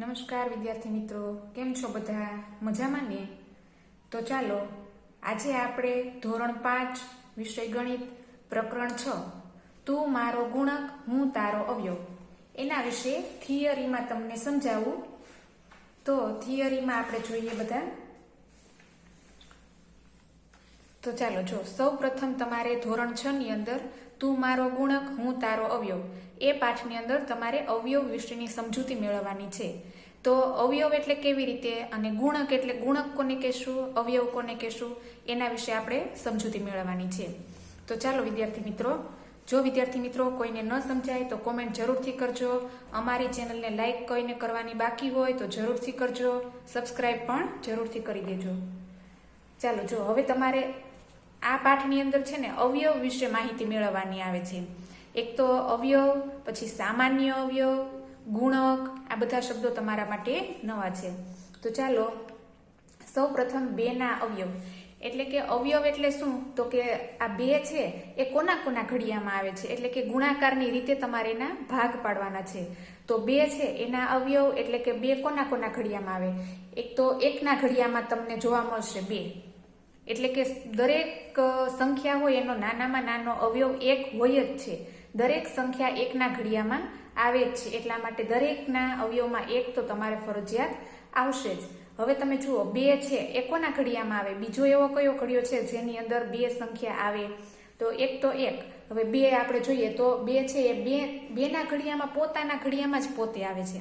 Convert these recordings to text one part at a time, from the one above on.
નમસ્કાર, વિદ્યાર્થી મિત્રો. કેમ છો બધા? મજામાં ને? તો ચાલો, આજે આપણે ધોરણ પાંચ, વિષય ગણિત પ્રકરણ છ, તું મારો ગુણક, હું તારો અવયવ. એના વિશે થિયરીમાં તમને સમજાવું. તો થિયરીમાં આપણે જોઈએ બધા. તો ચાલો, જો સૌ પ્રથમ તમારે ધોરણ છ ની અંદર તું મારો ગુણક, હું તારો અવયવ. એ પાઠની અંદર તમારે અવયવ વિશેની સમજૂતી મેળવવાની છે. તો અવયવ એટલે કેવી રીતે અને ગુણક એટલે ગુણક કોને કહેશું, અવયવ કોને કહેશું, એના વિશે આપણે સમજૂતી મેળવવાની છે. તો ચાલો વિદ્યાર્થી મિત્રો, જો વિદ્યાર્થી મિત્રો કોઈને ન સમજાય તો કોમેન્ટ જરૂરથી કરજો. અમારી ચેનલને લાઇક કોઈને કરવાની બાકી હોય તો જરૂરથી કરજો. સબસ્ક્રાઈબ પણ જરૂરથી કરી દેજો. ચાલો, જો હવે તમારે આ પાઠની અંદર છે ને અવયવ વિશે માહિતી મેળવવાની આવે છે. એક તો અવયવ, પછી સામાન્ય અવયવ, ગુણક, આ બધા શબ્દો તમારા માટે નવા છે. તો ચાલો સૌ પ્રથમ બેના અવયવ. એટલે કે અવયવ એટલે શું? તો કે આ બે છે, એ કોના કોના ઘડિયામાં આવે છે? એટલે કે ગુણાકારની રીતે તમારે એના ભાગ પાડવાના છે. તો બે છે, એના અવયવ એટલે કે બે કોના કોના ઘડિયામાં આવે? એક તો એકના ઘડિયામાં તમને જોવા મળશે બે. એટલે કે દરેક સંખ્યા હોય એનો નાનામાં નાનો અવયવ એક હોય જ છે. દરેક સંખ્યા એકના ઘડિયામાં આવે જ છે. એટલા માટે દરેકના અવયવમાં એક તો તમારે ફરજિયાત આવશે જ. હવે તમે જુઓ, બે છે, એ કોના ઘડિયામાં આવે? બીજો એવો કયો ઘડિયો છે જેની અંદર બે સંખ્યા આવે? તો એક તો એક. હવે બે આપણે જોઈએ તો બે છે, એ બે, બેના ઘડિયામાં પોતાના ઘડિયામાં જ પોતે આવે છે.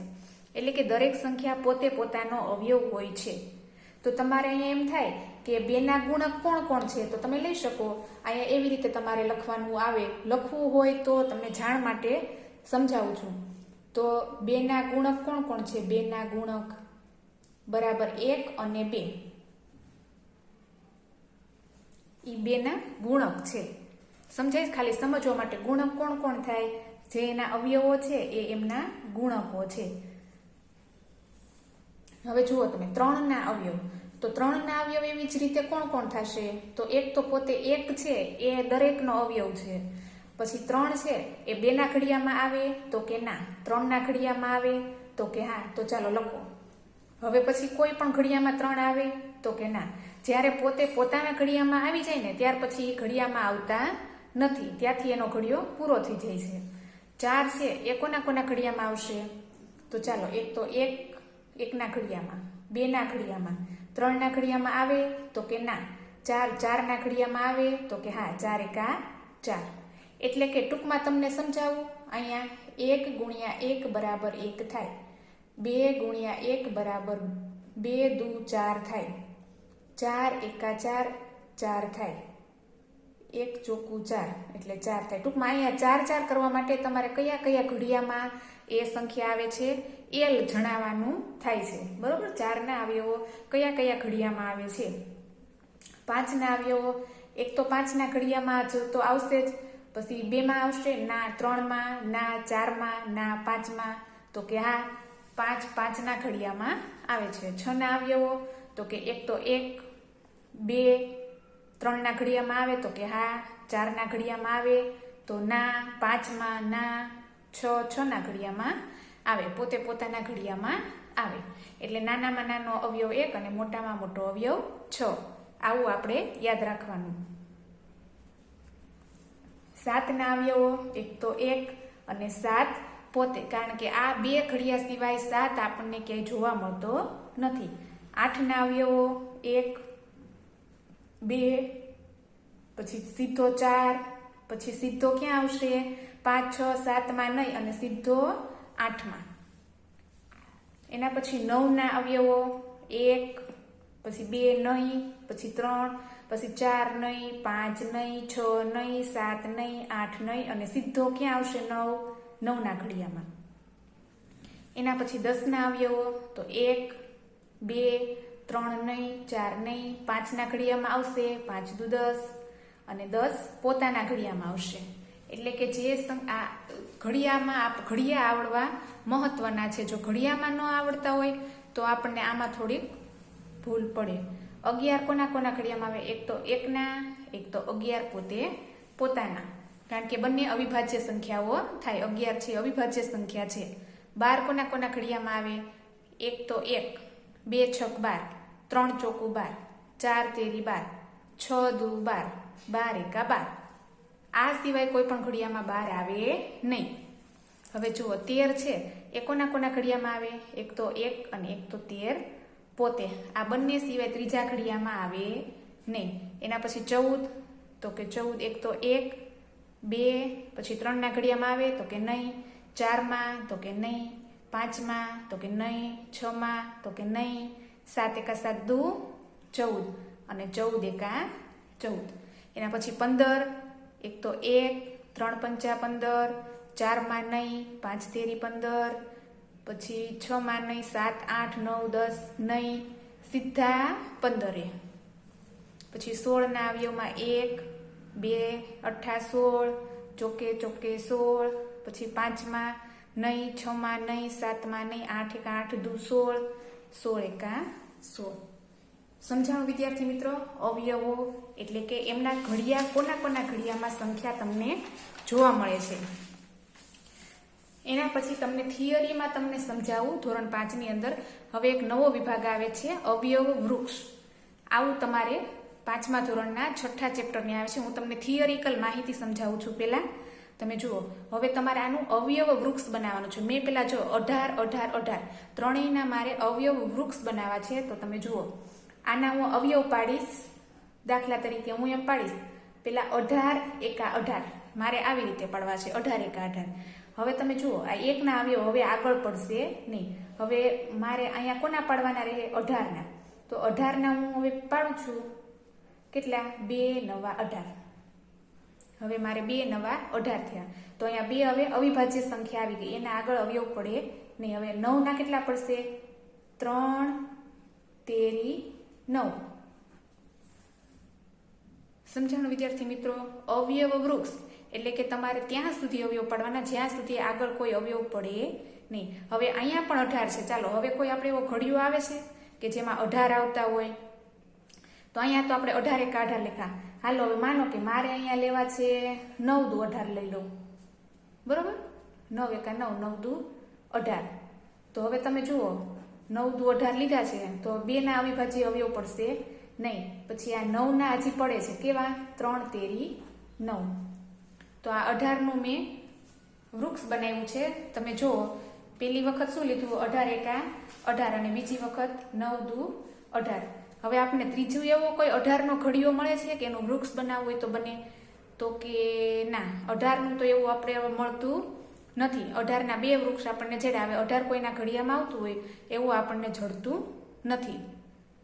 એટલે કે દરેક સંખ્યા પોતે પોતાનો અવયવ હોય છે. તો તમારે અહીંયા એમ થાય કે બેના ગુણક કોણ કોણ છે? તો તમે લઈ શકો. અહીંયા એવી રીતે તમારે લખવાનું આવે. લખવું હોય તો તમને જાણ માટે સમજાવું છું. તો બેના ગુણક કોણ કોણ છે? બેના ગુણક બરાબર એક અને બે. ઈ બેના ગુણક છે. સમજાય ખાલી સમજવા માટે ગુણક કોણ કોણ થાય? જે એના અવયવો છે એ એમના ગુણકો છે. હવે જુઓ તમે, ત્રણના અવયવ. તો ત્રણના અવયવ એવી જ રીતે કોણ કોણ થશે? તો એક તો પોતે એક છે, એ દરેકનો અવયવ છે. પછી ત્રણ છે, એ બેના ઘડિયામાં આવે, તો કે ના, ત્રણના ઘડિયામાં આવે, તો કે હા, તો ચાલો લખો. હવે પછી કોઈ પણ ઘડિયામાં ત્રણ આવે, તો કે ના. જ્યારે પોતે પોતાના ઘડિયામાં આવી જાય ને, ત્યાર પછી ઘડિયામાં આવતા નથી. ત્યાંથી એનો ઘડિયો પૂરો થઈ જાય છે. ચાર છે, એ કોના કોના ઘડિયામાં આવશે? તો ચાલો, એક તો એક એકના ઘડિયામાં, બેના ઘડિયામાં. ત્રણના ઘડિયામાં આવે તો કે ના. ચાર, ચારના ઘડિયામાં આવે તો કે હા, ચાર એકા ચાર. એટલે કે ટૂંકમાં તમને સમજાવું, અહીંયા એક ગુણ્યા એક બરાબર એક થાય. બે ગુણ્યા એક બરાબર બે દુ ચાર થાય. ચાર એકા ચાર ચાર થાય. એક ચોખ્ખું ચાર, એટલે ચાર થાય. ટૂંકમાં અહીંયા ચાર ચાર કરવા માટે તમારે કયા કયા ઘડિયામાં એ સંખ્યા આવે છે એલ જણાવવાનું થાય છે. બરોબર? ચારના અવયવો કયા કયા ઘડિયામાં આવે છે? પાંચના અવયવો, એક તો પાંચના ઘડિયામાં જ તો આવશે જ. પછી બેમાં આવશે, ના ત્રણમાં, ના ચારમાં, ના પાંચમાં. તો કે હા, પાંચ પાંચના ઘડિયામાં આવે છે. છના અવયવો, તો કે એક તો એક, બે, ત્રણના ઘડિયામાં આવે, તો કે હા, ચારના ઘડિયામાં આવે. તો ના, પાંચમાં ના છ છના ઘડિયામાં આવે, પોતે પોતાના ઘડિયામાં આવે. એટલે નાનામાં નાનો અવયવ એક અને મોટામાં મોટો અવયવ છ. આવું આપણે યાદ રાખવાનું. સાતના અવયવો, એક તો એક અને સાત પોતે, કારણ કે આ બે ઘડિયા સિવાય સાત આપણને ક્યાંય જોવા મળતો નથી. આઠના અવયવો, એક, બે, પછી સીધો ચાર, પછી સીધો ક્યાં આવશે? પાંચ, છ, સાતમાં નહીં અને સીધો આઠમાં. એના પછી નવના અવયવો, એક, પછી બે નહીં, પછી ત્રણ, પછી ચાર નહીં, પાંચ નહીં, છ નહીં, સાત નહીં, આઠ નહીં અને સીધો ક્યાં આવશે નવ? નવના ઘડિયામાં. એના પછી દસના અવયવો, તો એક, બે, ત્રણ નહીં, ચાર નહીં, પાંચના ઘડિયામાં આવશે, પાંચ દુ દસ અને દસ પોતાના ઘડિયામાં આવશે. એટલે કે જે આ ઘડિયામાં ઘડિયા આવડવા મહત્વના છે. જો ઘડિયામાં ન આવડતા હોય, તો આપણને આમાં થોડીક ભૂલ પડે. અગિયાર કોના કોના ઘડિયામાં આવે? એક તો એકના, એક તો અગિયાર પોતે પોતાના. કારણ કે બંને અવિભાજ્ય સંખ્યાઓ થાય. અગિયાર છે, અવિભાજ્ય સંખ્યા છે. બાર કોના કોના ઘડિયામાં આવે? એક તો એક, બે છક બાર, ત્રણ ચોકુ બાર, ચાર તેરી બાર, છ દુ બાર બાર એકા બાર. આ સિવાય કોઈ પણ ઘડિયામાં બહાર આવે નહીં. હવે જુઓ, તેર છે. એ કોના કોના ઘડિયામાં આવે? એક તો એક અને એક તો તેર. પોતે. આ બંને સિવાય ત્રીજા ઘડિયામાં આવે નહીં. એના પછી ચૌદ. તો કે ચૌદ એક તો એક. બે, પછી ત્રણના ઘડિયામાં આવે, તો કે નહીં. ચારમાં, તો કે નહીં. પાંચમાં, તો કે નહીં. છમાં, તો કે નહીં. સાત એકા સાત દુ ચૌદ. અને ચૌદ એકા ચૌદ. એના પછી પંદર એક તો એક, ત્રણ પંચા પંદર ચારમાં નહીં પાંચ તેરી પંદર, પછી છમાં નહીં સાત, આઠ, નવ, દસ નહીં સીધા પંદરે. પછી સોળના અવયવમાં એક, બે, અઠા સોળ, ચોકે ચોકે સોળ, પછી પાંચમાં નહીં છમાં નહીં સાતમાં નહીં આઠ એક આઠ દુ સોળ સોળ એકા સોળ. સમજાવો વિદ્યાર્થી મિત્રો? અવયવો એટલે કે એમના ઘડિયા, કોના કોના ઘડિયામાં સંખ્યા તમને જોવા મળે છે? એના પછી તમને થિયરીમાં તમને સમજાવું. ધોરણ પાંચની અંદર હવે એક નવો વિભાગ આવે છે, અવયવ વૃક્ષ. આવું તમારે પાંચમા ધોરણના છઠ્ઠા ચેપ્ટરની આવે છે. હું તમને થિયરિકલ માહિતી સમજાવું છું પહેલાં. તમે જુઓ, હવે તમારે આનું અવયવ વૃક્ષ બનાવવાનું છે. મેં પેલા જો અઢાર અઢાર અઢાર. ત્રણેયના મારે અવયવ વૃક્ષ બનાવવા છે, તો તમે જુઓ. આના હું અવયવ પાડીશ. દાખલા તરીકે હું એમ પાડીશ, પેલા અઢાર એકા અઢાર. મારે આવી રીતે પાડવા છે, અઢાર એકા અઢાર. હવે તમે જુઓ, આ એકના અવયવ હવે આગળ પડશે નહીં. હવે મારે અહીંયા કોના પાડવાના રહે? અઢારના. તો અઢારના હું હવે પાડું છું. કેટલા? બે નવા અઢાર. હવે મારે બે નવા અઢાર થયા. તો અહીંયા બે હવે અવિભાજ્ય સંખ્યા આવી ગઈ. એના આગળ અવયવ પડે નહીં. હવે નવના કેટલા પડશે? ત્રણ, તેરી નવ. સમજાણું, વિદ્યાર્થી મિત્રો? અવયવ વૃક્ષ, એટલે કે તમારે ત્યાં સુધી અવયવ પડવાના, જ્યાં સુધી આગળ કોઈ અવયવ પડે નહીં. હવે અહીંયા પણ અઢાર છે. ચાલો, હવે કોઈ આપણે એવો ઘડિયો આવે છે કે જેમાં અઢાર આવતા હોય? તો અહીંયા તો આપણે અઢાર કાઢા લેખા હાલો, હવે માનો કે મારે અહીંયા લેવા છે નવ દુ અઢાર લઈ લઉં બરોબર? નવ એકા નવ નવ દુ અઢાર. તો હવે તમે જુઓ. નવ દુ અઢાર લીધા છે, તો બેના અવિભાજ્ય અવયવ પડશે નહીં. પછી આ નવના હજી પડે છે, કેવા? ત્રણ, તેરી, નવ. તો આ અઢારનું મેં વૃક્ષ બનાવ્યું છે. તમે જુઓ પેલી વખત શું લીધું? અઢાર એકા અઢાર અને બીજી વખત નવ દુ અઢાર. હવે આપણે ત્રીજું એવો કોઈ અઢારનો ઘડિયો મળે છે કે એનું વૃક્ષ બનાવવું હોય તો બને? તો કે ના, અઢારનું તો એવું આપણે મળતું નથી. અઢારના બે વૃક્ષ આપણને જડે આવે અઢાર કોઈના ઘડિયામાં આવતું હોય એવું આપણને જડતું નથી.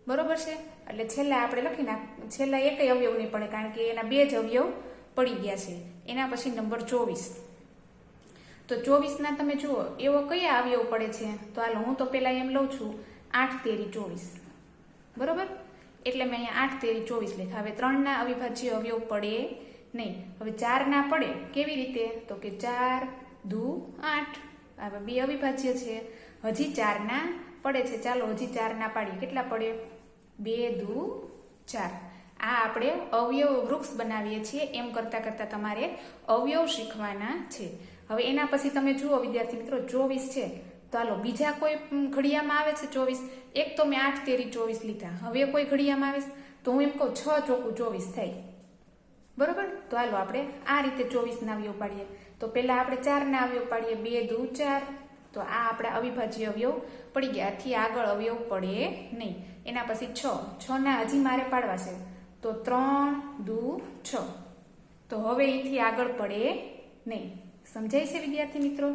બરોબર છે? એટલે છેલ્લા આપણે લખી નાખ, છેલ્લા એકય અવયવ નહીં પડે, કારણ કે એના બે જ અવયવ પડી ગયા છે. એના પછી નંબર ચોવીસ. તો ચોવીસના તમે જુઓ, એવો કયા અવયવ પડે છે? તો હાલો, હું તો પહેલાં એમ લઉં છું, આઠ, તેરી, ચોવીસ. બરોબર? એટલે મેં અહીંયા આઠ, તેરી, ચોવીસ લખ્યા. હવે ત્રણના અવિભાજ્ય અવયવ પડે નહીં. હવે ચારના પડે કેવી રીતે? તો કે ચાર દુ, આઠ. આ બે અવિભાજ્ય છે. હજી ચારના પડે છે. ચાલો, હજી ચારના પાડીએ. કેટલા પડે? બે, દુ, ચાર. આ આપણે અવયવ વૃક્ષ બનાવીએ છીએ. એમ કરતા કરતા તમારે અવયવ શીખવાના છે. હવે એના પછી તમે જુઓ, વિદ્યાર્થી મિત્રો, ચોવીસ છે. તો હાલો, બીજા કોઈ ઘડિયામાં આવે છે ચોવીસ? એક તો મેં આઠ તેરી ચોવીસ લીધા. હવે કોઈ ઘડિયામાં આવે તો હું એમ કહું, છ ચોખ્ખું ચોવીસ થાય બરોબર? તો હાલો, આપણે આ રીતે ચોવીસના અવયવ પાડીએ. તો પહેલા આપણે ચારના અવયવ પાડીએ, બે દુ ચાર. તો આ આપણા અવિભાજ્ય અવયવ પડી ગયા. આથી આગળ અવયવ પડે નહીં. એના પછી છ. છ ના હજી મારે પાડવા છે તો ત્રણ દુ છ. તો હવે એથી આગળ પડે નહીં. સમજાય છે વિદ્યાર્થી મિત્રો?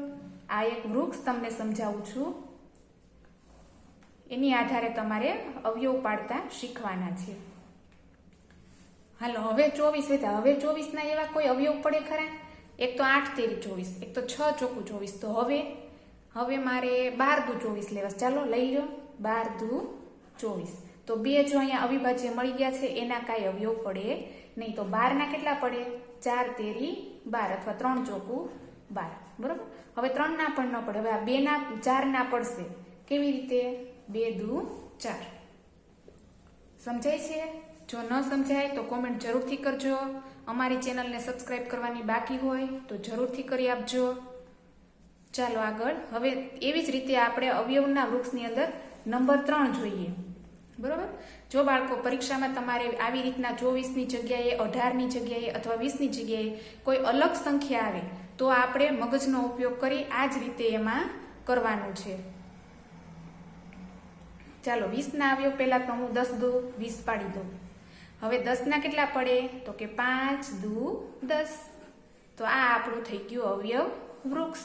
આ એક વૃક્ષ તમને સમજાવું છું. એની આધારે તમારે અવયવ પાડતા શીખવાના છે. હાલો, હવે ચોવીસ હવે ચોવીસના એવા કોઈ અવયવ પડે ખરા? એક તો આઠ તેરી ચોવીસ, એક તો છ ચોખ્ખું ચોવીસ. તો હવે હવે મારે બાર દુ ચોવીસ લેવા ચાલો, લઈ લો બાર દુ ચોવીસ. તો બે જો અહીંયા અવિભાજ્ય મળી ગયા છે, એના કાંઈ અવયવ પડે નહીં. તો બારના કેટલા પડે? ચાર તેરી બાર અથવા ત્રણ ચોખ્ખું બાર. બરોબર? હવે ત્રણ ના પણ ન પડે. હવે આ બે ના ચાર ના પડશે. કેવી રીતે? બે દુ ચાર. સમજાય છે? જો ન સમજાય તો કોમેન્ટ જરૂરથી કરજો. અમારી ચેનલને સબસ્ક્રાઇબ કરવાની બાકી હોય તો જરૂરથી કરી આપજો. ચાલો આગળ. હવે એવી જ રીતે આપણે અવયવના વૃક્ષની અંદર નંબર ત્રણ જોઈએ. બરોબર? જો બાળકો પરીક્ષામાં તમારે આવી રીતના ચોવીસની જગ્યાએ, અઢારની જગ્યાએ અથવા વીસની જગ્યાએ કોઈ અલગ સંખ્યા આવે, તો આપણે મગજનો ઉપયોગ કરી આ જ રીતે એમાં કરવાનું છે. ચાલો, વીસના આવ્યો પહેલાં તો હું દસ દઉં, વીસ પાડી દઉં. હવે દસના કેટલા પડે? તો કે પાંચ દુ દસ. તો આ આપણું થઈ ગયું અવયવ વૃક્ષ.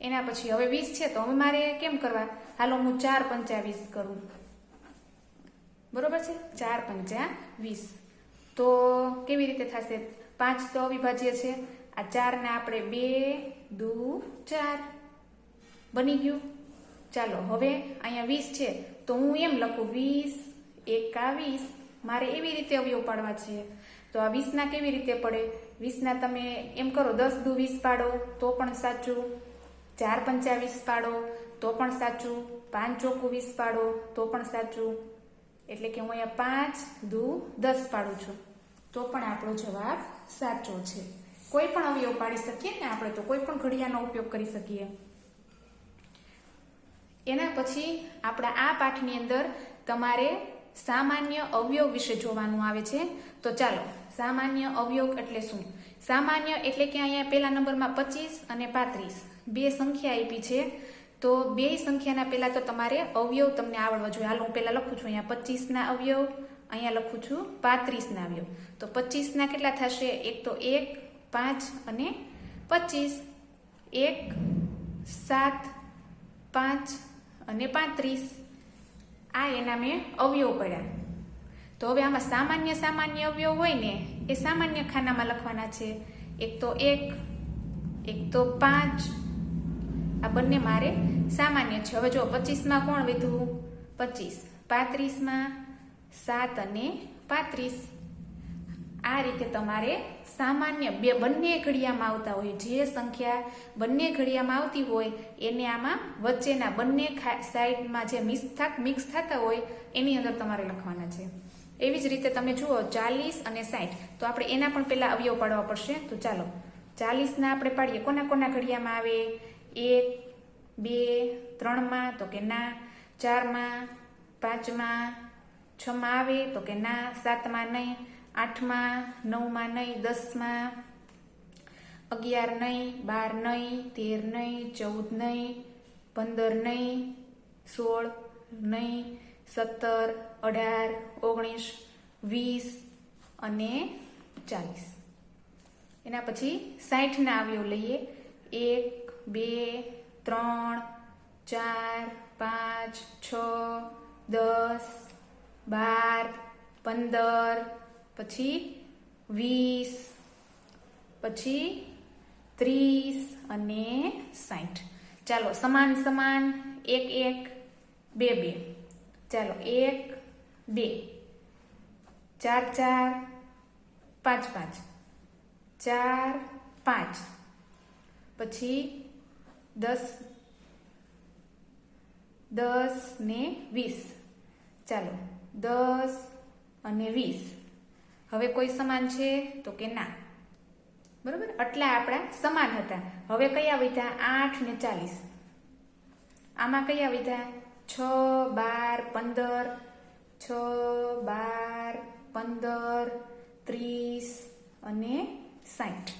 એના પછી હવે વીસ છે, તો હવે મારે કેમ કરવા? હાલો હું ચાર પંચા વીસ કરું. બરોબર છે? ચાર પંચા વીસ. તો કેવી રીતે થશે? પાંચ તો અવિભાજ્ય છે. આ ચારને આપણે બે, દુ, ચાર. બની ગયું. ચાલો, હવે અહીંયા વીસ છે. તો હું એમ લખું વીસ એકાવીસ. મારે એવી રીતે અવયવ પાડવા છે? તો આ વીસના કેવી રીતે પડે? વીસના તમે એમ કરો, દસ દુ વીસ પાડો, તો પણ સાચું. ચાર પંચાવીસ પાડો, તો પણ સાચું. પાંચ ચોખ્ખું વીસ પાડો, તો પણ સાચું. એટલે કે હું અહીંયા પાંચ દુ દસ પાડું છું. તો પણ આપણો જવાબ સાચો છે. કોઈ પણ અવયવ પાડી શકીએ ને આપણે, તો કોઈ પણ ઘડિયાળનો ઉપયોગ કરી શકીએ. એના પછી આપણા આ પાઠની અંદર તમારે સામાન્ય અવયવ વિશે જોવાનું આવે છે. તો ચાલો, સામાન્ય અવયવ એટલે શું? સામાન્ય એટલે કે અહીંયા પહેલા નંબરમાં પચીસ અને પાંત્રીસ. બે સંખ્યા આપી છે. તો બે સંખ્યાના પહેલા તો તમારે અવયવ તમને આવડવા જોઈએ. હાલ, હું પહેલા લખું છું. અહીંયા પચીસના અવયવ, અહીંયા લખું છું પાંત્રીસના અવયવ. તો પચીસના કેટલા થશે? એક તો એક, પાંચ અને પચીસ. એક, સાત, પાંચ અને પાંત્રીસ. આ એના મેં અવયવ પડ્યા. તો હવે આમાં સામાન્ય સામાન્ય અવયવ હોય ને, એ સામાન્ય ખાનામાં લખવાના છે. એક તો એક એક તો પાંચ. આ બંને મારે સામાન્ય છે. હવે જો પચીસમાં કોણ વધ્યું? પચીસ. પાંત્રીસમાં સાત અને પાંત્રીસ. આ રીતે તમારે સામાન્ય બે બંને ઘડિયામાં આવતા હોય, જે સંખ્યા બંને ઘડિયામાં આવતી હોય, એને આમાં વચ્ચેના બંને સાઈડમાં જે મિક્સ થાક, મિક્સ થતા હોય, એની અંદર તમારે લખવાના છે. એવી જ રીતે તમે જુઓ, ચાલીસ અને સાઠ તો આપણે એના પણ પહેલાં અવયવ પાડવા પડશે. તો ચાલો, ચાલીસના આપણે પાડીએ. કોના કોના ઘડિયામાં આવે? એક, બે, ત્રણમાં, તો કે ના. ચારમાં, પાંચમાં, છમાં આવે, તો કે ના. સાતમાં નહીં. આઠમાં, નવમાં નહીં, દસમાં, અગિયાર નહીં, બાર નહીં, તેર નહીં, ચૌદ નહીં, પંદર નહીં, સોળ નહીં, સત્તર, અઢાર, ઓગણીસ, વીસ અને ચાલીસ. એના પછી સાઠના આવ્યો લઈએ. એક, બે, ત્રણ, ચાર, પાંચ, છ, દસ, બાર, પંદર પછી વીસ, પછી ત્રીસ અને સાઠ ચાલો, સમાન સમાન, એક એક, બે બે. ચાલો, એક, બે. ચાર ચાર, પાંચ પાંચ. ચાર, પાંચ. પછી દસ દસ ને વીસ. ચાલો, દસ અને વીસ. હવે કોઈ સમાન છે તો કે ના? બરોબર? આટલા આપણા સમાન હતા. હવે કયા વધ્યા આઠ ને ચાલીસ. આમાં કયા વધ્યા છ, બાર, પંદર. છ, બાર, પંદર, ત્રીસ અને સાઠ.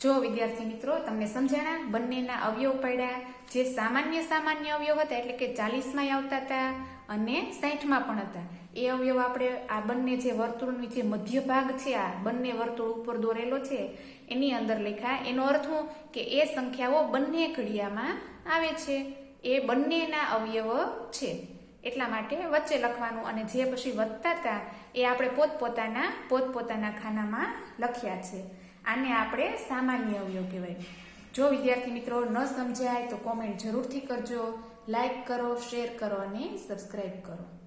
જો વિદ્યાર્થી મિત્રો, તમને સમજાણા? બંનેના અવયવ પડ્યા. જે સામાન્ય સામાન્ય અવયવ હતા, એટલે કે ચાલીસમાં આવતા હતા અને સાઠમાં પણ હતા. એ અવયવ આપણે આ બંને જે વર્તુળની જે મધ્ય ભાગ છે, આ બંને વર્તુળ ઉપર દોરેલો છે, એની અંદર લખ્યા, એનો અર્થ હું કે એ સંખ્યાઓ બંને ઘડિયામાં આવે છે. એ બંનેના અવયવ છે. એટલા માટે વચ્ચે લખવાનું અને જે પછી વધતા હતા, એ આપણે પોતપોતાના પોતપોતાના ખાનામાં લખ્યા છે. આને આપણે સામાન્ય અવયવ કહેવાય. જો વિદ્યાર્થી મિત્રો ન સમજાય તો કોમેન્ટ જરૂરથી કરજો. લાઈક કરો શેર કરો અને સબસ્ક્રાઈબ કરો.